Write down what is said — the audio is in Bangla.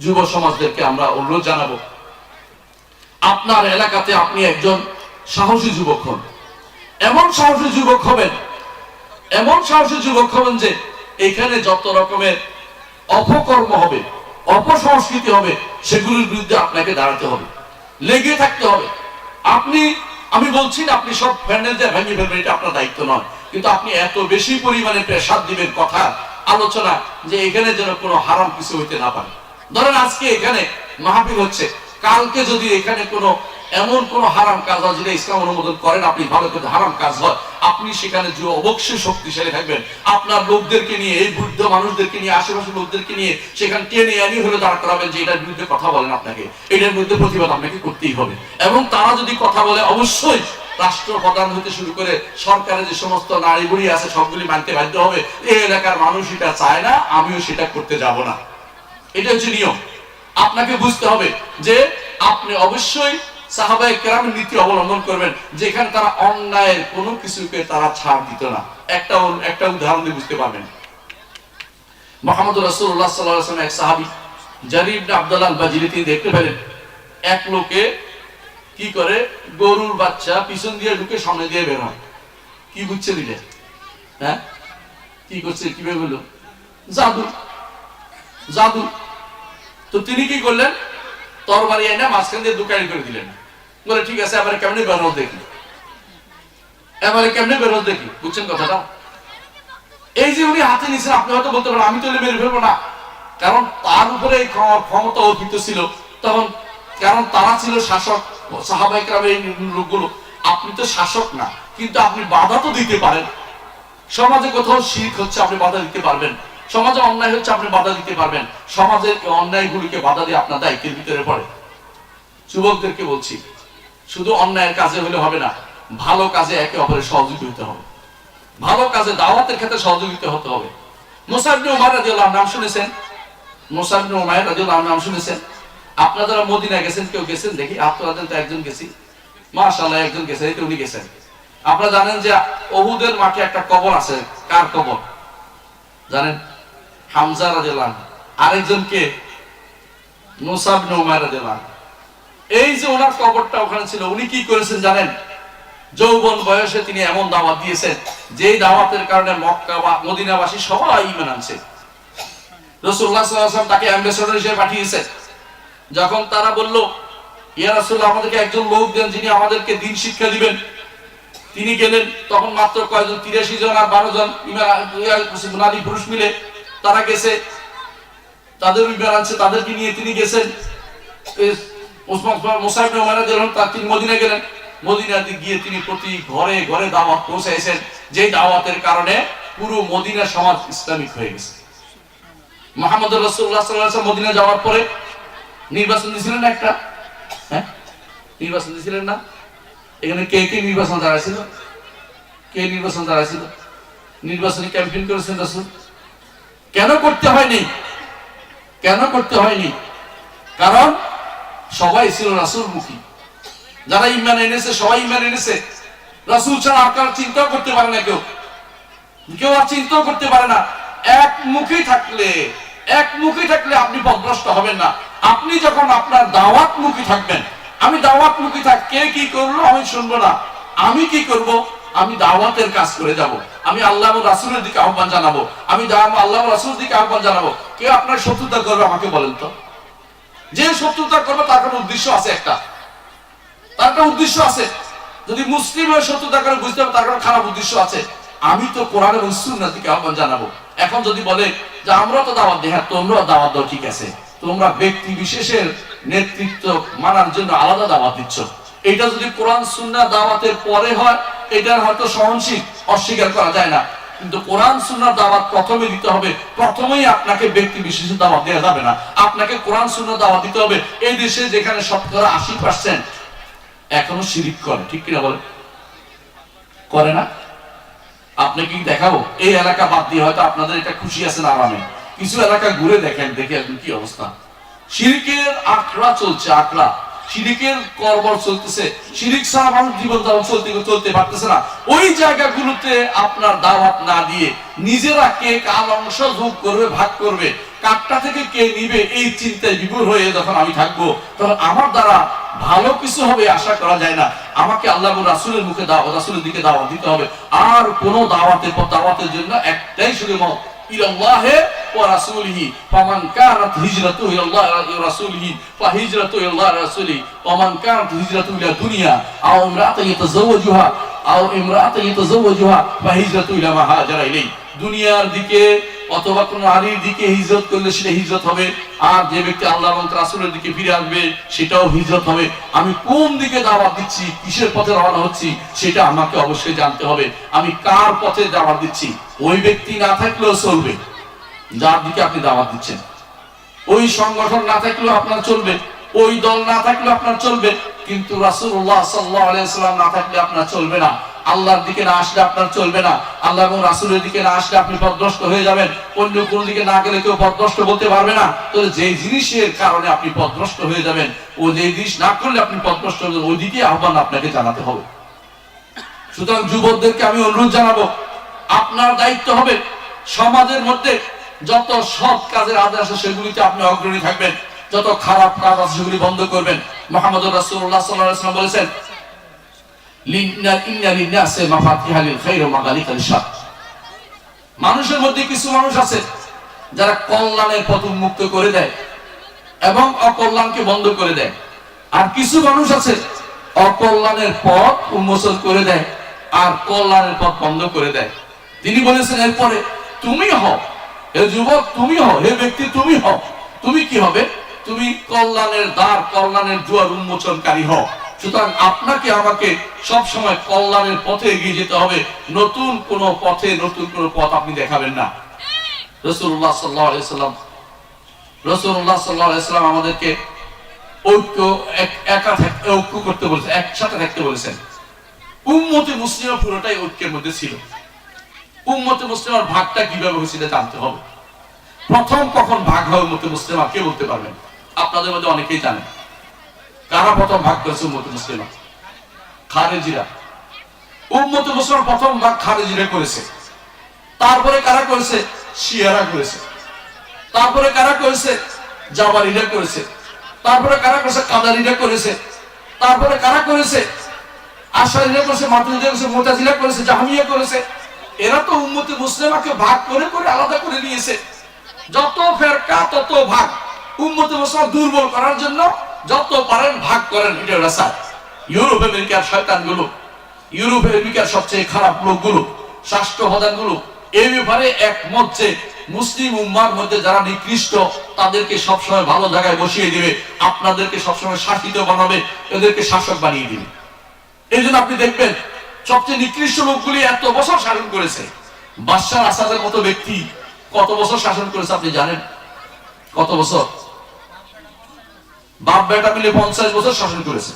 যুব সমাজদেরকে আমরা অনুরোধ জানাব। আপনার এলাকাতে আপনি একজন সাহসী যুবক হন। এমন সাহসী যুবক হবেন, এমন সাহসী যুবক হবেন যে এখানে যত রকমের অপকর্ম হবে, অপসংস্কৃতি হবে, সেগুলির বিরুদ্ধে আপনাকে দাঁড়াতে হবে। লেগে থাকতে হবে। আপনি, আমি বলছি না আপনি সব প্যানেল দিয়ে ভেঙে ফেলবেন, এটা আপনার দায়িত্ব নয়। কিন্তু আপনি এত বেশি পরিমাণে প্রেসার দিবেন কথা, আলোচনা, যে এখানে যেন কোনো হারাম কিছু হইতে না পারে। ধরেন আজকে এখানে মাহফিল হচ্ছে, কালকে যদি এখানে কোনো, এমন কোন হারাম কাজ হয় যেটা ইসলাম অনুমোদন করেন, আপনি ভালো করে হারাম কাজ হয়, আপনি সেখানে যে অবশ্যই শক্তিশালী থাকবেন, আপনার লোকদেরকে নিয়ে, এই বৃদ্ধ মানুষদেরকে নিয়ে আশেপাশের লোকদেরকে নিয়ে, সেখানে টেনে আনি হলে দাঁড় করাবেন যে এটার বিরুদ্ধে কথা বলেন আপনাকে, এটার বিরুদ্ধে প্রতিবাদ আপনাকে করতেই হবে। এবং তারা যদি কথা বলে, অবশ্যই রাষ্ট্রপ্রধান হতে শুরু করে সরকারের যে সমস্ত নারী বুড়ি আছে, সবগুলি মানতে বাধ্য হবে এই এলাকার মানুষ এটা চায় না, আমিও সেটা করতে যাব না। এটা হচ্ছে নিয়ম। আপনাকে বুঝতে হবে যে আপনি অবশ্যই সাহাবায়ে কেরামের নীতি অবলম্বন করবেন, যেখানে তারা অন্যায়ের কোনো কিছুকে তারা ছাড় দিত না। একটা একটা উদাহরণ দিয়ে বুঝতে পারবেন। মোহাম্মদ ওয়াসাল্লাম এক সাহাবী তিনি দেখতে পেলেন, এক লোকে কি করে? গরুর বাচ্চা পিছন দিয়ে ঢুকে সামনে দিয়ে বের হয়। কি বুঝছে দিলে হ্যাঁ? কি করছে? কীভাবে হলো? জাদু। জাদু। তো তিনি কি করলেন? তরবারি এনে মাঝখান দিয়ে দুকারি করে দিলেন। বলে, ঠিক আছে, এবারে কেমনে বেরোজ দেখি? এবারে কেমনে বেরোজ দেখি? বুঝছেন কথাটা? এই যে উনি হাতে নিছেন, আপনি হয়তো বলতে পারেন, আমি তো মেরে ফেলব না। কারণ তার উপরে এই ক্ষম- ক্ষমতা অর্পিত ছিল। তখন, কারণ তারা ছিল শাসক সাহাবাহিকরা এই লোকগুলো। আপনি তো শাসক না, কিন্তু আপনি বাধা তো দিতে পারেন। সমাজে কোথাও শিখ হচ্ছে, আপনি বাধা দিতে পারবেন। সমাজে অন্যায় হচ্ছে আপনি বাধা দিতে পারবেন। সমাজের অন্যায়গুলিকে বাধা দিয়ে আপনার দায়িত্বের ভিতরে পড়ে। যুবকদেরকে বলছি, শুধু অন্যায়ের কাজে হলে হবে না, ভালো কাজে একে অপরের সহযোগী হতে হবে। ভালো কাজে দাওয়াতের ক্ষেত্রে সহযোগিতা হতে হবে। নাম শুনেছেন? নাম শুনেছেন? আপনারা মদিনা গেছেন, কেউ গেছেন দেখি? তো একজন গেছি। একজন গেছেন উনি গেছেন। আপনারা জানেন যে ওহুদের মাঠে একটা কবর আছে। কার কবর? জানেন? হামজা আনহু। আরেকজনকে মুসাব ইবনে উমার এই যে ওনার কবরটা ওখানে ছিল, উনি কি করেছেন জানেন? যৌবন বয়সে তিনি এমন দাওয়াত দিয়েছেন, যেই দাওয়াতের কারণে মক্কা বা মদিনাবাসী সবাই ইমান আনছে। রসুল্লাহ ওয়াসাল্লাম তাকে অ্যাম্বাসেডর হিসেবে পাঠিয়েছে। যখন তারা বলল, ইয়া রাসূলুল্লাহ, আমাদেরকে একজন লোক দেন যিনি আমাদেরকে দিন শিক্ষা দিবেন। তিনি গেলেন, তখন মাত্র কয়জন, তিরাশি জন আর বারো জন ইমান পুরুষ মিলে তারা গেছে। তাদের ইমান আনছে, তাদেরকে নিয়ে তিনি গেছেন। মদিনা যাওয়ার পরে নির্বাচন দিয়েছিলেন একটা? হ্যাঁ? নির্বাচন দিয়েছিলেন না? এখানে কে কে নির্বাচন কে নির্বাচন নির্বাচনী ক্যাম্পেইন করেছেন রাসূল? কেন করতে হয়নি? কেন করতে হয়নি? কারণ সবাই ছিল রাসূল মুখী যারা ইমান এনেছে, সবাই ইমান এনেছে। রাসূল ছাড়া আপনার চিন্তাও করতে পারে না কেউ। কেউ আর চিন্তাও করতে পারে না। এক মুখী থাকলে, এক মুখী থাকলে আপনি পদভ্রষ্ট হবেন না। আপনি যখন আপনার দাওয়াত মুখী থাকবেন, আমি দাওয়াত মুখী থাক, কে কি করল আমি শুনব না। আমি কি করব? আমি দাওয়াতের কাজ করে যাব। আমি আল্লাহ এবং রাসূলের দিকে আহ্বান জানাব। আমি আল্লাহ রাসূলের দিকে আহ্বান জানাব। কেউ আপনার শত্রুতা করবে আমাকে বলেন তো। যে শত্রুতা করবে তার কোনো উদ্দেশ্য আছে একটা? তার একটা উদ্দেশ্য আছে? যদি মুসলিম শত্রুতা করে বুঝতে হবে তার কোনো খারাপ উদ্দেশ্য আছে? আমি তো কোরআন এবং দিকে আহ্বান জানাব। এখন যদি বলে যে আমরা তো দাওয়াত দিই হ্যাঁ তোমরাও দাওয়াত দাও, ঠিক আছে। তোমরা ব্যক্তি বিশেষের নেতৃত্ব মানার জন্য আলাদা দাওয়াত দিচ্ছ। এটা যদি কোরআন, সুন্নাহ দাওয়াতের পরে হয়, এটার হয়তো সহনশীল। অস্বীকার করা যায় না। কিন্তু কোরআন, সুন্নাহ, দাওয়াত প্রথমে দিতে হবে। প্রথমেই আপনাকে ব্যক্তি বিশেষের দাওয়াত দেওয়া যাবে না। আপনাকে কোরআন, সুন্নাহ, দাওয়াত দিতে হবে। এই দেশে যেখানে শতকরা আশি পার্সেন্ট এখনও শিরিক করে, ঠিক কিনা বলে করে না? আপনি কি দেখাবো? এই এলাকা বাদ দিয়ে হয়তো আপনাদের এটা খুশি আছেন আরামে। কিছু এলাকা ঘুরে দেখেন, দেখে একদম কি অবস্থা। শিরিকের আখড়া চলছে, আখড়া। শিরিকের করবর চলতেছে। শিরিক ছাড়া মানুষ জীবন যাপন চলতে চলতে পারতেছে না। ওই জায়গাগুলোতে আপনার দাওয়াত না দিয়ে নিজেরা কে কার অংশ ভোগ করবে, ভাগ করবে কাঠটা থেকে কে নিবে, এই চিন্তায় বিভোর হয়ে যখন আমি থাকব, তখন আমার দ্বারা ভালো কিছু হবে আশা করা যায় না। আমাকে আল্লাহ রাসুলের মুখে দাও রাসুলের দিকে দাওয়াত দিতে হবে। আর কোনো দাওয়াতের পর দাওয়াতের জন্য একটাই শুধু মত, ইলাল্লাহে কানাত হিজরাতু ইলাল্লাহ ওয়া রাসূলিহি ফাহিজরাতু ইলাল্লাহ ওয়া রাসূলিহি ওয়া মান কানাত হিজরাতু ইলা দুনিয়া আও ইমরাতান ইয়াতাযাওয়াজুহা আও ইমরাতান ইয়াতাযাওয়াজুহা ফাহিজরাতু ইলা মা হাজারা ইলাই দুনিয়ার দিকে অথবা কোন নারীর দিকে হিজরত করলে সেটা হিজরত হবে, আর যে ব্যক্তি আল্লাহ এবং রাসূলের দিকে ফিরে আসবে, সেটাও হিজরত হবে। আমি কোন দিকে দাওয়াত দিচ্ছি, কিসের পথে রওনা হচ্ছি, সেটা আমাকে অবশ্যই জানতে হবে। আমি কার পথে দাওয়াত দিচ্ছি? ওই ব্যক্তি না থাকলেও চলবে। যার দিকে আপনি দাওয়াত দিচ্ছেন। ওই সংগঠন না থাকলেও আপনার চলবে। ওই দল না থাকলেও আপনার চলবে। কিন্তু আলাইহি সাল্লাম না থাকলে আপনার চলবে না। আল্লাহর দিকে না আসলে আপনার চলবে না। আল্লাহ এবং রাসূলের দিকে না আসলে আপনি পথভ্রষ্ট হয়ে যাবেন। অন্য কোন দিকে না গেলে কেউ পথভ্রষ্ট বলতে পারবে না। তো যে জিনিসের কারণে আপনি পথভ্রষ্ট হয়ে যাবেন, ও যে জিনিস না করলে আপনি পথভ্রষ্ট হয়ে যাবেন ওই দিকে আহ্বান আপনাকে জানাতে হবে। সুতরাং যুবকদেরকে আমি অনুরোধ জানাব, আপনার দায়িত্ব হবে সমাজের মধ্যে যত সৎ কাজের আদেশ আছে, সেগুলিতে আপনি অগ্রণী থাকবেন। যত খারাপ কাজ আছে, সেগুলি বন্ধ করবেন। মোহাম্মদ বলেছেন মানুষের মধ্যে কিছু মানুষ আছে, যারা কল্যাণের পথ উন্মুক্ত করে দেয় এবং অকল্যাণকে বন্ধ করে দেয়। আর কিছু মানুষ আছে, অকল্যাণের পথ উন্মোচন করে দেয় আর কল্যাণের পথ বন্ধ করে দেয়। তিনি বলেছেন, এরপরে তুমি হও হে যুবক, তুমি হও। হে ব্যক্তি, তুমি হও। তুমি কি হবে? তুমি কল্যাণের দ্বার, কল্যাণের দুয়ার উন্মোচনকারী হও। সুতরাং আপনাকে আমাকে সব সময় কল্যাণের পথে এগিয়ে যেতে হবে। নতুন কোন পথে, নতুন কোন পথ আপনি দেখাবেন না। রসুল্লাহ সাল্লাহ রসুল্লাহ সাল্লাহ আমাদেরকে ঐক্য, একা থাকতে ঐক্য করতে বলেছেন একসাথে থাকতে বলেছেন। উম্মতে মুসলিমা পুরোটাই ঐক্যের মধ্যে ছিল। উম্মতে মুসলিমার ভাগটা কীভাবে হয়েছিল জানতে হবে। প্রথম কখন ভাগ হয় উম্মতে মুসলিমা, কে বলতে পারবেন? আপনাদের মধ্যে অনেকেই জানেন কারা প্রথম ভাগ করেছে উম্মতে মুসলিমা? খারেজিরা। উম্মতে মুসলিমা প্রথম ভাগ খারেজিরা করেছে। তারপরে কারা করেছে? শিয়ারা করেছে। তারপরে কারা করেছে? জাবারিরা করেছে। তারপরে কারা করেছে? কাদারিরা করেছে। তারপরে কারা করেছে? আশারিরা করেছে, মাতুরিরা করেছে, মোতাজিরা করেছে, জাহামিয়া করেছে। এরা তো উম্মতি মুসলিমাকে ভাগ করে করে আলাদা করে নিয়েছে। যত ফেরকা, তত ভাগ। উম্মতি মুসলিম দুর্বল করার জন্য যত পারেন ভাগ করেন ইউরোপ আমেরিকার শয়তানগুলো ইউরোপ আমেরিকার সবচেয়ে খারাপ লোকগুলো রাষ্ট্রপ্রধানগুলো এই ব্যাপারে একমত যে মুসলিম উম্মার মধ্যে যারা নিকৃষ্ট, তাদেরকে সবসময় ভালো জায়গায় বসিয়ে দিবে, আপনাদেরকে সবসময় শাসিত বানাবে, এদেরকে শাসক বানিয়ে দিবে। এই জন্য আপনি দেখবেন সবচেয়ে নিকৃষ্ট লোকগুলি এত বছর শাসন করেছে। বাদশাহ আসাদের মতো ব্যক্তি কত বছর শাসন করেছে আপনি জানেন? কত বছর? বাপ বেটা মিলে পঞ্চাশ বছর শাসন করেছে।